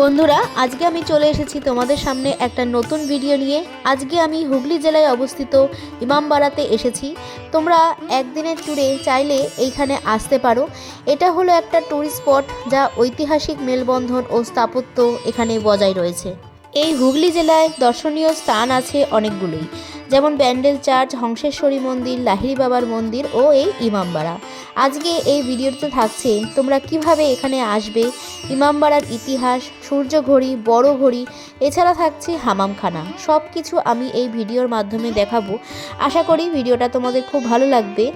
বন্ধুরা, আজকে আমি চলে এসেছি তোমাদের সামনে একটা নতুন ভিডিও নিয়ে। আজকে আমি হুগলি জেলায় অবস্থিত ইমামবাড়াতে এসেছি। তোমরা একদিনের ট্যুরে চাইলে এইখানে আসতে পারো। এটা হলো একটা ট্যুরিস্ট স্পট যা ঐতিহাসিক মেলবন্ধন ও স্থাপত্য এখানে বজায় রয়েছে। এই হুগলি জেলায় দর্শনীয় স্থান আছে অনেকগুলোই। যেমন ব্যান্ডেল চার্চ, হংসেশ্বরী মন্দির, লাহিড়ি বাবার মন্দির ও এই ইমামবাড়া। আজকে এই ভিডিওতে থাকছে তোমরা কীভাবে এখানে আসবে, ইমামবাড়ার ইতিহাস, সূর্য ঘড়ি, বড় ঘড়ি, এছাড়া থাকছে হামামখানা। সব কিছু আমি এই ভিডিওর মাধ্যমে দেখাবো। আশা করি ভিডিওটা তোমাদের খুব ভালো লাগবে।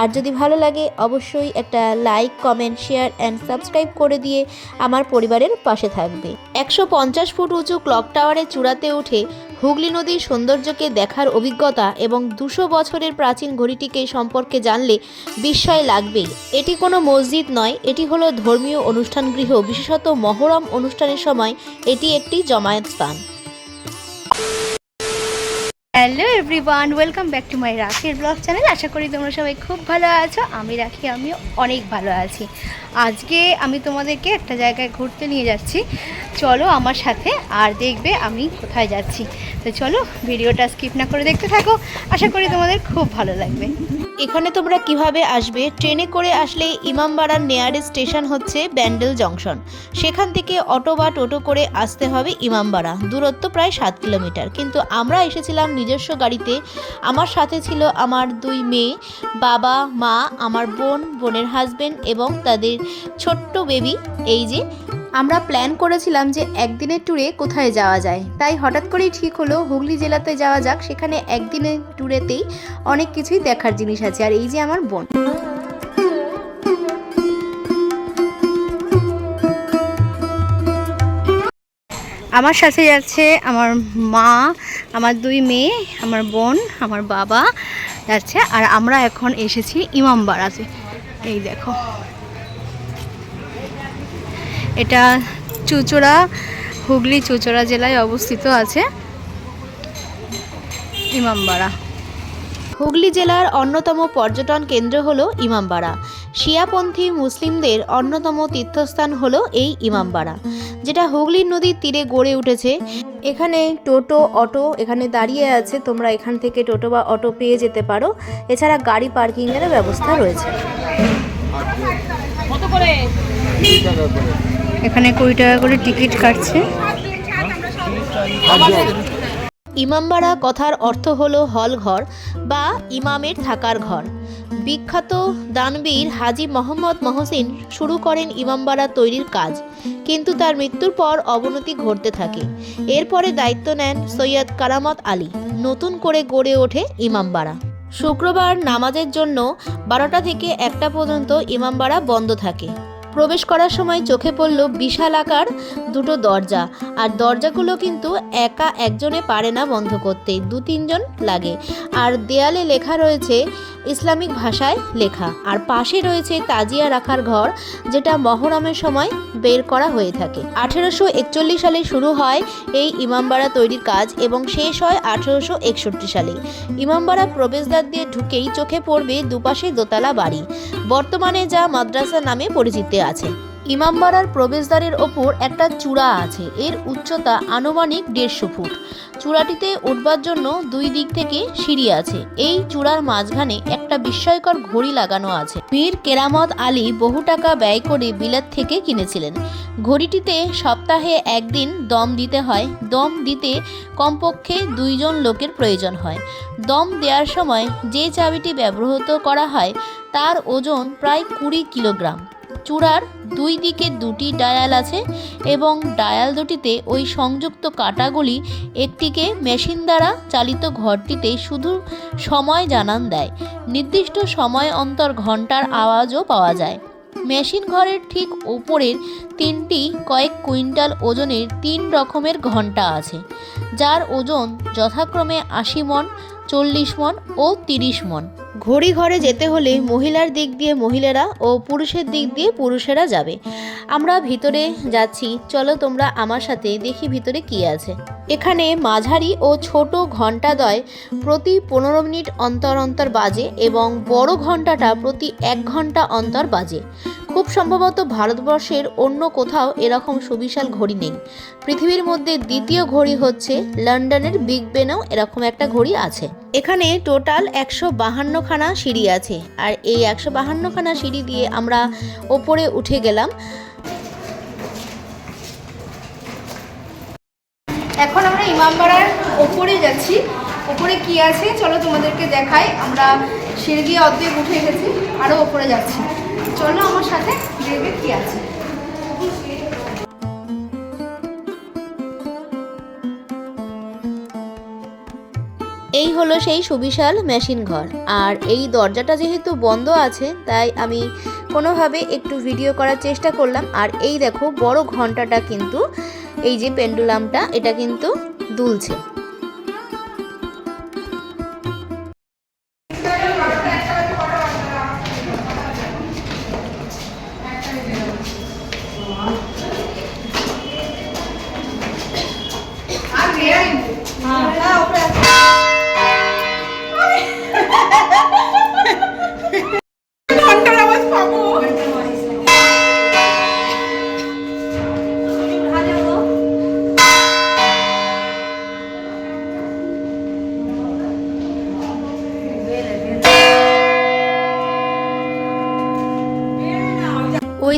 আর যদি ভালো লাগে, অবশ্যই একটা like, comment, share and subscribe করে দিয়ে আমার পরিবারের পাশে থাকবে। একশো পঞ্চাশ ফুট উঁচু ক্লক টাওয়ারের চূড়াতে উঠে হুগলি নদীর সৌন্দর্যকে দেখার অভিজ্ঞতা এবং দুশো বছরের প্রাচীন ঘড়িটিকে সম্পর্কে জানলে বিস্ময় লাগবেই। এটি কোনো মসজিদ নয়, এটি হলো ধর্মীয় অনুষ্ঠান গৃহ বিশেষত মহরম অনুষ্ঠানের সময় এটি একটি জমায়েত স্থান। Hello everyone, welcome back to my রাখির ব্লগ চ্যানেল। আশা করি তোমরা সবাই খুব ভালো আছো, আমি রাখি, আমিও অনেক ভালো আছি। আজকে আমি তোমাদেরকে একটা জায়গায় ঘুরতে নিয়ে যাচ্ছি। চলো আমার সাথে আর দেখবে আমি কোথায় যাচ্ছি। তো চলো ভিডিওটা স্কিপ না করে দেখতে থাকো, আশা করি তোমাদের খুব ভালো লাগবে। এখানে তোমরা কীভাবে আসবে? ট্রেনে করে আসলে ইমামবাড়ার নেয়ারেস্ট স্টেশন হচ্ছে ব্যান্ডেল জংশন। সেখান থেকে অটো বা টোটো করে আসতে হবে ইমামবাড়া। দূরত্ব প্রায় সাত কিলোমিটার। কিন্তু আমরা এসেছিলাম নিজস্ব গাড়িতে। আমার সাথে ছিল আমার দুই মেয়ে, বাবা, মা, আমার বোন, বোনের হাজব্যান্ড এবং তাদের ছোট্ট বেবি এই যে, আমরা প্ল্যান করেছিলাম যে একদিনের ট্যুরে কোথায় যাওয়া যায়। তাই হঠাৎ করেই ঠিক হলো, হুগলি জেলাতে যাওয়া যাক। সেখানে একদিনের ট্যুরেতেই অনেক কিছুই দেখার জিনিস আছে। আর এই যে আমার বোন। আমার সাথে যাচ্ছে আমার মা, আমার দুই মেয়ে, আমার বোন, আমার বাবা যাচ্ছে। আর আমরা এখন এসেছি ইমামবাড়াতে। এই দেখো। এটা চুচড়া, হুগলি চুচড়া জেলায় অবস্থিত আছে ইমামবাড়া। হুগলি জেলার অন্যতম পর্যটন কেন্দ্র হলো ইমামবাড়া। শিয়াপন্থী মুসলিমদের অন্যতম তীর্থস্থান হলো এই ইমামবাড়া যেটা হুগলি নদীর তীরে গড়ে উঠেছে। এখানে টোটো অটো এখানে দাঁড়িয়ে আছে তোমরা এখান থেকে টোটো বা অটো পেয়ে যেতে পারো। এছাড়া গাড়ি পার্কিংয়েরও ব্যবস্থা রয়েছে। এখানে কুড়ি টাকা করে টিকিট কাটছে। ইমামবাড়া কথার অর্থ হলো হল ঘর বা ইমামের থাকার ঘর। বিখ্যাত দানবীর হাজি মোহাম্মদ মহসিন শুরু করেন ইমামবাড়া তৈরির কাজ, কিন্তু তার মৃত্যুর পর অবনতি ঘটতে থাকে। এরপরে দায়িত্ব নেন সৈয়দ কারামত আলী, নতুন করে গড়ে ওঠে ইমামবাড়া। শুক্রবার নামাজের জন্য বারোটা থেকে একটা পর্যন্ত ইমামবাড়া বন্ধ থাকে। প্রবেশ করার সময় চোখে পড়ল বিশাল আকার দুটো দরজা। আর দরজাগুলো কিন্তু একা একজনে পারে না বন্ধ করতে দু তিনজন লাগে। আর দেয়ালে লেখা রয়েছে ইসলামিক ভাষায় লেখা। আর পাশে রয়েছে তাজিয়া রাখার ঘর, যেটা মহরমের সময় বের করা হয়ে থাকে। আঠেরোশো একচল্লিশ সালে শুরু হয় এই ইমামবাড়া তৈরির কাজ এবং শেষ হয় আঠেরোশো একষট্টি সালে। ইমামবাড়া প্রবেশদ্বার দিয়ে ঢুকেই চোখে পড়বে দুপাশে দোতলা বাড়ি। বর্তমানে যা মাদ্রাসা নামে পরিচিত আছে। ইমামবাড়ার প্রবেশদ্বারের ওপর একটা চূড়া আছে। এর উচ্চতা আনুমানিক দেড়শো ফুট। চূড়াটিতে উঠবার জন্য দুই দিক থেকে সিঁড়ি আছে। এই চূড়ার মাঝখানে একটা বিস্ময়কর ঘড়ি লাগানো আছে। মীর কেরামত আলী বহু টাকা ব্যয় করে বিলাত থেকে কিনেছিলেন। ঘড়িটিতে সপ্তাহে একদিন দম দিতে হয়। দম দিতে কমপক্ষে দুইজন লোকের প্রয়োজন হয়। দম দেওয়ার সময় যে চাবিটি ব্যবহৃত করা হয়, তার ওজন প্রায় কুড়ি কিলোগ্রাম। চূড়ার দুই দিকে দুটি ডায়াল আছে এবং ডায়াল দুটিতে ওই সংযুক্ত কাঁটাগুলি একটিকে মেশিন দ্বারা চালিত ঘরটিতে শুধু সময় জানান দেয়। নির্দিষ্ট সময় অন্তর ঘণ্টার আওয়াজও পাওয়া যায়। মেশিন ঘরের ঠিক ওপরের তিনটি কয়েক কুইন্টাল ওজনের তিন রকমের ঘণ্টা আছে, যার ওজন যথাক্রমে আশি মন, চল্লিশ মন ও তিরিশ মন। ঘড়ি ঘরে যেতে হলে মহিলার দিক দিয়ে মহিলারা ও পুরুষের দিক দিয়ে পুরুষেরা যাবে। আমরা ভিতরে যাচ্ছি। চলো তোমরা আমার সাথে দেখি ভিতরে কি আছে। এখানে মাঝারি ও ছোট ঘন্টাদ্বয় প্রতি পনেরো মিনিট অন্তর অন্তর বাজে এবং বড় ঘণ্টাটা প্রতি এক ঘণ্টা অন্তর বাজে। খুব সম্ভবত ভারতবর্ষের অন্য কোথাও এরকম সুবিশাল ঘড়ি নেই। পৃথিবীর মধ্যে দ্বিতীয় ঘড়ি হচ্ছে লন্ডনের বিগ বেনেও এরকম একটা ঘড়ি আছে। এখানে টোটাল একশো বাহান্নখানা সিঁড়ি আছে আর এই একশো বাহান্নখানা সিঁড়ি দিয়ে আমরা ওপরে উঠে গেলাম। এখন আমরা ইমামবাড়ার ওপরে যাচ্ছি। ওপরে কি আছে? চলো তোমাদেরকে দেখাই। আমরা সিঁড়ি দিয়ে অর্ধেক উঠে গেছি আরও ওপরে যাচ্ছি। চলো আমার সাথে দেখবে কি আছে। এই হলো সেই সুবিশাল মেশিন ঘর। আর এই দরজাটা যেহেতু বন্ধ আছে, তাই আমি কোনোভাবে একটু ভিডিও করার চেষ্টা করলাম। আর এই দেখো, বড় ঘন্টাটা কিন্তু এই যে পেন্ডুলামটা, এটা কিন্তু দুলছে।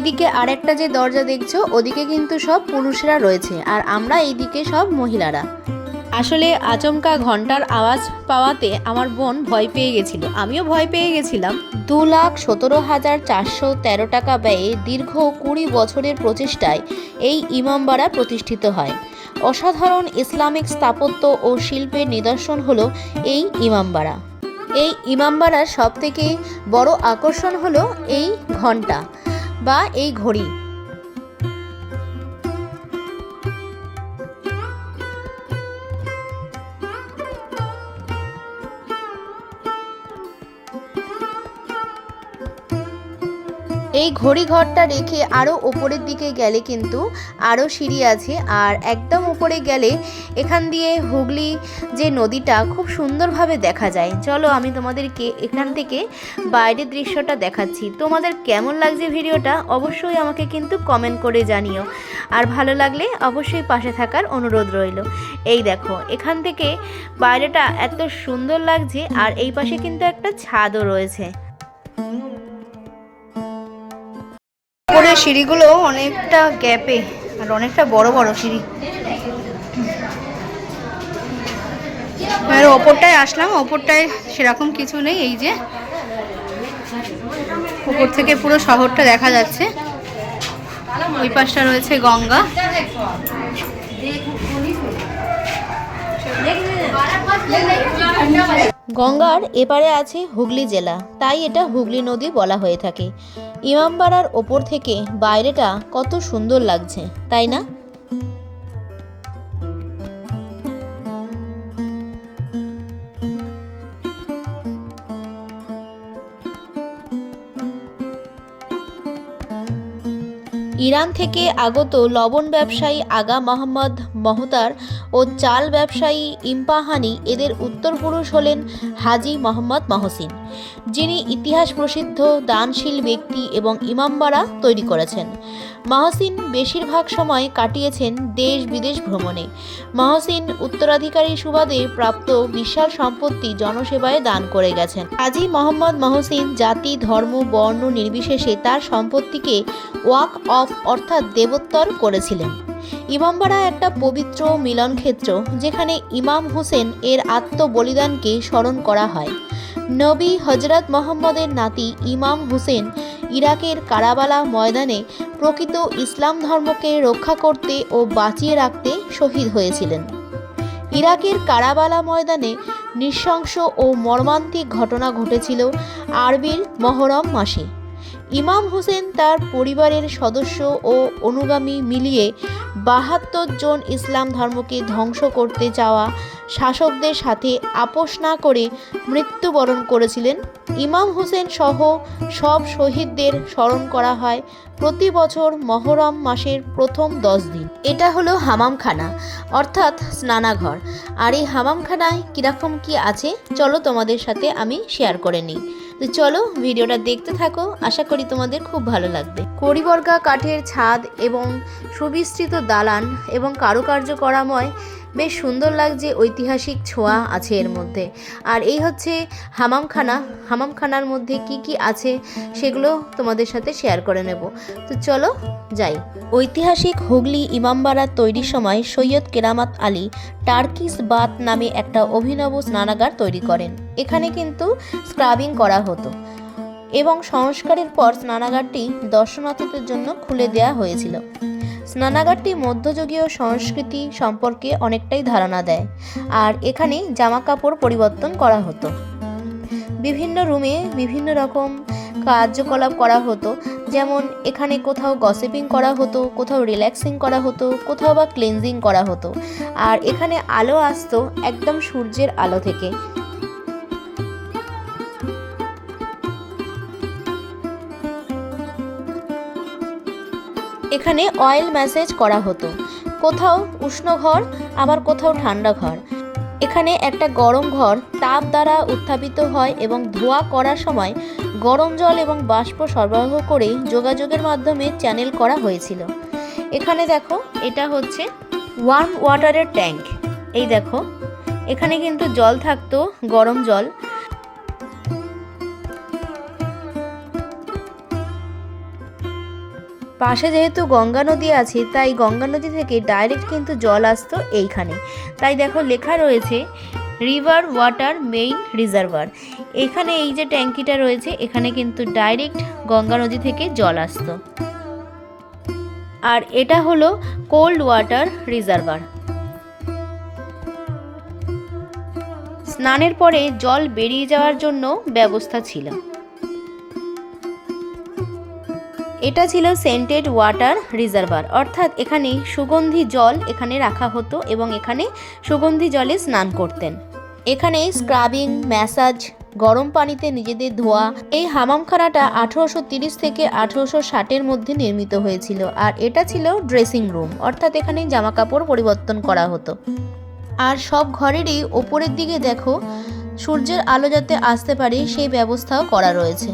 ওইদিকে আরেকটা যে দরজা দেখছ, ওদিকে কিন্তু সব পুরুষরা রয়েছে আর আমরা এইদিকে সব মহিলারা। আসলে আচমকা ঘণ্টার আওয়াজ পাওয়াতে আমার বোন ভয় পেয়ে গেছিল। আমিও ভয় পেয়ে গেছিলাম। দু লাখ সতেরো হাজার চারশো তেরো টাকা ব্যয়ে দীর্ঘ কুড়ি বছরের প্রচেষ্টায় এই ইমামবাড়া প্রতিষ্ঠিত হয়। অসাধারণ ইসলামিক স্থাপত্য ও শিল্পের নিদর্শন হল এই ইমামবাড়া। এই ইমামবাড়ার সবথেকে বড় আকর্ষণ হলো এই ঘণ্টা। বা এই ঘড়ি। এই ঘড়ি ঘরটা রেখে আরও ওপরের দিকে গেলে কিন্তু আরও সিঁড়ি আছে। আর একদম উপরে গেলে এখান দিয়ে হুগলি যে নদীটা খুব সুন্দরভাবে দেখা যায়। চলো আমি তোমাদেরকে এখান থেকে বাইরের দৃশ্যটা দেখাচ্ছি। তোমাদের কেমন লাগছে ভিডিওটা অবশ্যই আমাকে কিন্তু কমেন্ট করে জানিও। আর ভালো লাগলে অবশ্যই পাশে থাকার অনুরোধ রইল। এই দেখো, এখান থেকে বাইরেটা এত সুন্দর লাগছে আর এই পাশে কিন্তু একটা ছাদও রয়েছে। উপরের সিঁড়িগুলো অনেকটা গ্যাপে আর অনেকটা বড় বড় সিঁড়ি। আর ওপরটায় আসলাম, ওপরটায় সেরকম কিছু নেই, এই যে ওপর থেকে পুরো শহরটা দেখা যাচ্ছে। ওই পাশটা রয়েছে গঙ্গা। গঙ্গার এপারে আছে হুগলি জেলা। তাই এটা হুগলি নদী বলা হয়ে থাকে। ইমামবাড়ার ওপর থেকে বাইরেটা কত সুন্দর লাগছে, তাই না? ইরান থেকে আগত লবণ ব্যবসায়ী আগা মোহাম্মদ মহতার ও চাল ব্যবসায়ী ইম্পাহানি এদের উত্তরপুরুষ হলেন হাজি মোহাম্মদ মহসিন। যিনি ইতিহাস প্রসিদ্ধ, দানশীল ব্যক্তি এবং ইমামবাড়া তৈরি করেছেন। মাহসিন বেশিরভাগ সময় কাটিয়েছেন দেশ বিদেশ ভ্রমণে। মাহসিন উত্তরাধিকারী সুবাদে প্রাপ্ত বিশাল সম্পত্তি জনসেবায় দান করে গেছেন। হাজি মোহাম্মদ মহসিন জাতি, ধর্ম, বর্ণ নির্বিশেষে তার সম্পত্তিকে ওয়াক অফ অর্থাৎ দেবোত্তর করেছিলেন। ইমামবাড়া একটা পবিত্র মিলনক্ষেত্র, যেখানে ইমাম হোসেন এর আত্মবলিদানকে স্মরণ করা হয়। নবী হজরত মোহাম্মদের নাতি ইমাম হুসেন ইরাকের কারাবালা ময়দানে প্রকৃত ইসলাম ধর্মকে রক্ষা করতে ও বাঁচিয়ে রাখতে শহীদ হয়েছিলেন। ইরাকের কারাবালা ময়দানে নৃশংস ও মর্মান্তিক ঘটনা ঘটেছিল আরবির মহরম মাসে। ইমাম হোসেন তার পরিবারের সদস্য ও অনুগামী মিলিয়ে বাহাত্তর জন ইসলাম ধর্মকে ধ্বংস করতে চাওয়া শাসকদের সাথে আপোষ না করে মৃত্যুবরণ করেছিলেন ইমাম হোসেন সহ সব শহীদদের স্মরণ করা হয় প্রতি বছর মহরম মাসের প্রথম দশ দিন। এটা হলো হামামখানা, অর্থাৎ স্নানাঘর। আর এই হামামখানায় কীরকম কি আছে? চলো তোমাদের সাথে আমি শেয়ার করে নিই। তো চলো ভিডিওটা দেখতে থাকো। আশা করি তোমাদের খুব ভালো লাগবে। করিবর্গা কাঠের ছাদ এবং সুবিস্তৃত দালান এবং কারুকার্য করাময় বেশ সুন্দর লাগছে, ঐতিহাসিক ছোঁয়া আছে এর মধ্যে। আর এই হচ্ছে হামামখানা। হামামখানার মধ্যে কি কি আছে সেগুলো তোমাদের সাথে শেয়ার করে নেব। তো চলো যাই। ঐতিহাসিক হুগলি ইমামবাড়া তৈরির সময় সৈয়দ কেরামাত আলী টার্কিস বাত নামে একটা অভিনব স্নানাগার তৈরি করেন। এখানে কিন্তু স্ক্রাবিং করা হতো। এবং সংস্কারের পর স্নানাগারটি দর্শনার্থীদের জন্য খুলে দেওয়া হয়েছিল। স্নানাগারটি মধ্যযুগীয় সংস্কৃতি সম্পর্কে অনেকটাই ধারণা দেয়, আর এখানে জামা কাপড় পরিবর্তন করা হতো। বিভিন্ন রুমে বিভিন্ন রকম কার্যকলাপ করা হতো, যেমন এখানে কোথাও গসিপিং করা হতো, কোথাও রিল্যাক্সিং করা হতো, কোথাও বা ক্লিনজিং করা হতো, আর এখানে আলো আসতো একদম সূর্যের আলো থেকে। এখানে অয়েল ম্যাসেজ করা হতো। কোথাও উষ্ণ ঘর, আবার কোথাও ঠান্ডা ঘর। এখানে একটা গরম ঘর তাপ দ্বারা উত্থাপিত হয় এবং ধোয়া করার সময় গরম জল এবং বাষ্প সরবরাহ করে যোগাযোগের মাধ্যমে চ্যানেল করা হয়েছিল। এখানে দেখো, এটা হচ্ছে ওয়ার্ম ওয়াটারের ট্যাঙ্ক এই দেখো, এখানে কিন্তু জল থাকতো, গরম জল। পাশে যেহেতু গঙ্গা নদী আছে, তাই গঙ্গা নদী থেকে ডাইরেক্ট কিন্তু জল আসতো এইখানে। তাই দেখো লেখা রয়েছে রিভার ওয়াটার মেইন রিজার্ভার এখানে এই যে ট্যাঙ্কিটা রয়েছে, এখানে কিন্তু ডাইরেক্ট গঙ্গা নদী থেকে জল আসতো। আর এটা হলো কোল্ড ওয়াটার রিজার্ভার স্নানের পরে জল বেরিয়ে যাওয়ার জন্য ব্যবস্থা ছিল। এটা ছিল সেন্টেড ওয়াটার রিজার্ভার। অর্থাৎ এখানে সুগন্ধি জল এখানে রাখা হতো এবং এখানে সুগন্ধি জলে স্নান করতেন। এখানে স্ক্রাবিং, ম্যাসাজ, গরম পানিতে নিজেদের ধোয়া, এই হামামখানাটা আঠেরোশো তিরিশ থেকে আঠেরোশো ষাটের মধ্যে নির্মিত হয়েছিল আর এটা ছিল ড্রেসিং রুম। অর্থাৎ এখানে জামা কাপড় পরিবর্তন করা হতো। আর সব ঘরেরই ওপরের দিকে দেখো, সূর্যের আলো যাতে আসতে পারে সেই ব্যবস্থাও করা রয়েছে।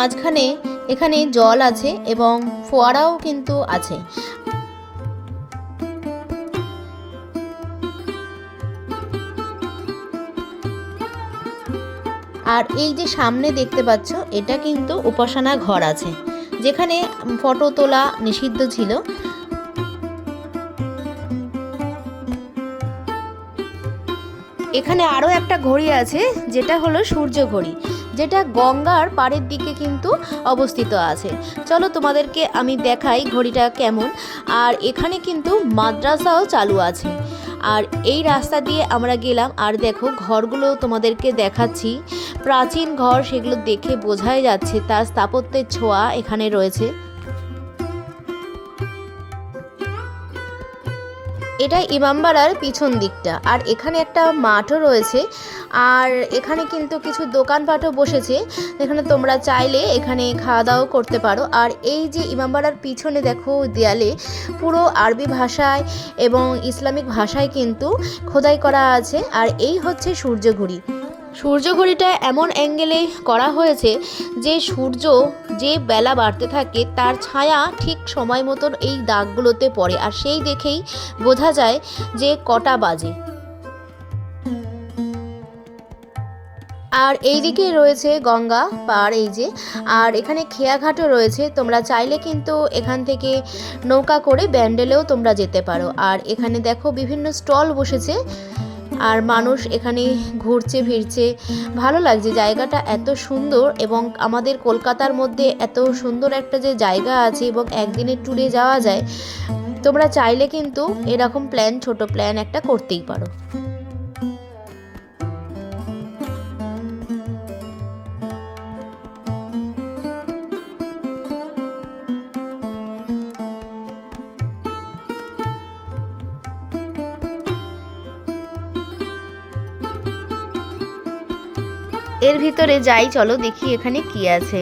মাঝখানে এখানে জল আছে এবং ফোয়ারাও কিন্তু আছে। আর এই যে সামনে দেখতে পাচ্ছ, এটা কিন্তু উপাসনা ঘর আছে, যেখানে ফটো তোলা নিষিদ্ধ ছিল। এখানে আরও একটা ঘড়ি আছে, যেটা হলো সূর্য ঘড়ি। যেটা গঙ্গার পাড়ের দিকে কিন্তু অবস্থিত আছে। চলো তোমাদেরকে আমি দেখাই ঘড়িটা কেমন। আর এখানে কিন্তু মাদ্রাসাও চালু আছে। আর এই রাস্তা দিয়ে আমরা গেলাম, আর দেখো ঘরগুলো তোমাদেরকে দেখাচ্ছি। প্রাচীন ঘর সেগুলো দেখে বোঝাই যাচ্ছে, তার স্থাপত্যের ছোঁয়া এখানে রয়েছে। এটা ইমামবাড়ার পিছন দিকটা। আর এখানে একটা মাঠও রয়েছে। আর এখানে কিন্তু কিছু দোকানপাটও বসেছে। এখানে তোমরা চাইলে এখানে খাওয়া দাওয়াও করতে পারো। আর এই যে ইমামবাড়ার পিছনে দেখো দেয়ালে পুরো আরবি ভাষায় এবং ইসলামিক ভাষায় কিন্তু খোদাই করা আছে। আর এই হচ্ছে সূর্যঘড়ি সূর্যঘড়িটা এমন অ্যাঙ্গেলে করা হয়েছে যে সূর্য যে বেলা বাড়তে থাকে, তার ছায়া ঠিক সময় মতন এই দাগগুলোতে পড়ে আর সেই দেখেই বোঝা যায় যে কটা বাজে। আর এইদিকে রয়েছে গঙ্গা পার এই যে, আর এখানে খেয়াঘাটও রয়েছে, তোমরা চাইলে কিন্তু এখান থেকে নৌকা করে ব্যান্ডেলেও তোমরা যেতে পারো। আর এখানে দেখো বিভিন্ন স্টল বসেছে আর মানুষ এখানে ঘুরছে, ফিরছে। ভালো লাগছে, জায়গাটা এত সুন্দর এবং আমাদের কলকাতার মধ্যে এত সুন্দর একটা যে জায়গা আছে এবং একদিনের ট্যুরে যাওয়া যায়, তোমরা চাইলে কিন্তু এরকম প্ল্যান, ছোট প্ল্যান একটা করতেই পারো। এর ভিতরে যাই, চলো দেখি এখানে কি আছে।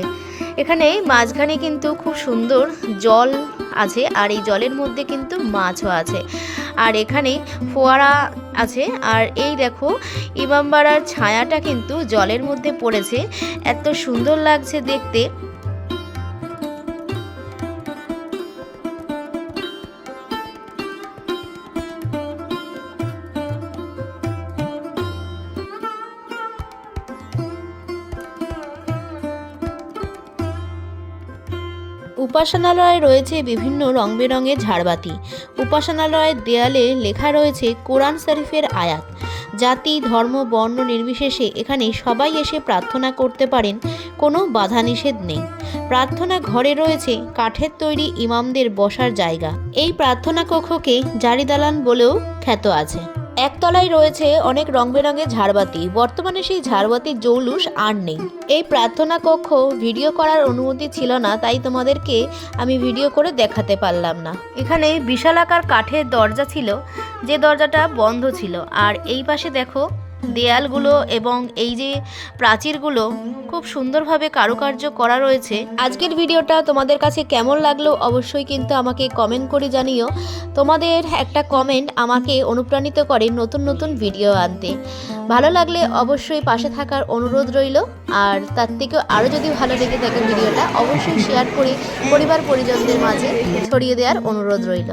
এখানে মাঝখানে কিন্তু খুব সুন্দর জল আছে, আর এই জলের মধ্যে কিন্তু মাছও আছে। আর এখানে ফোয়ারা আছে, আর এই দেখো, ইমামবাড়ার ছায়াটা কিন্তু জলের মধ্যে পড়েছে। এত সুন্দর লাগছে দেখতে। উপাসনালয়ে রয়েছে বিভিন্ন রং বেরঙের ঝাড়বাতি। উপাসনালয়ের দেয়ালে লেখা রয়েছে কোরআন শরীফের আয়াত। জাতি, ধর্ম, বর্ণ নির্বিশেষে এখানে সবাই এসে প্রার্থনা করতে পারেন, কোনো বাধা নিষেধ নেই। প্রার্থনা ঘরে রয়েছে কাঠের তৈরি ইমামদের বসার জায়গা। এই প্রার্থনা কক্ষকে জারিদালান বলেও খ্যাত আছে। একতলায় রয়েছে অনেক রং বেরঙের ঝাড়বাতি। বর্তমানে সেই ঝাড়বাতির জৌলুস আর নেই। এই প্রার্থনা কক্ষ ভিডিও করার অনুমতি ছিল না, তাই তোমাদেরকে আমি ভিডিও করে দেখাতে পারলাম না। এখানে বিশালাকার কাঠের দরজা ছিল, যে দরজাটা বন্ধ ছিল। আর এই পাশে দেখো দেয়ালগুলো এবং এই যে প্রাচীরগুলো খুব সুন্দরভাবে কারুকার্য করা রয়েছে। আজকের ভিডিওটা তোমাদের কাছে কেমন লাগল অবশ্যই কিন্তু আমাকে কমেন্ট করে জানিও। তোমাদের একটা কমেন্ট আমাকে অনুপ্রাণিত করে নতুন নতুন ভিডিও আনতে। ভালো লাগলে অবশ্যই পাশে থাকার অনুরোধ রইল। আর তার থেকেও আরও যদি ভালো লেগে থাকে ভিডিওটা, অবশ্যই শেয়ার করে পরিবার পরিজনদের মাঝে ছড়িয়ে দেওয়ার অনুরোধ রইল।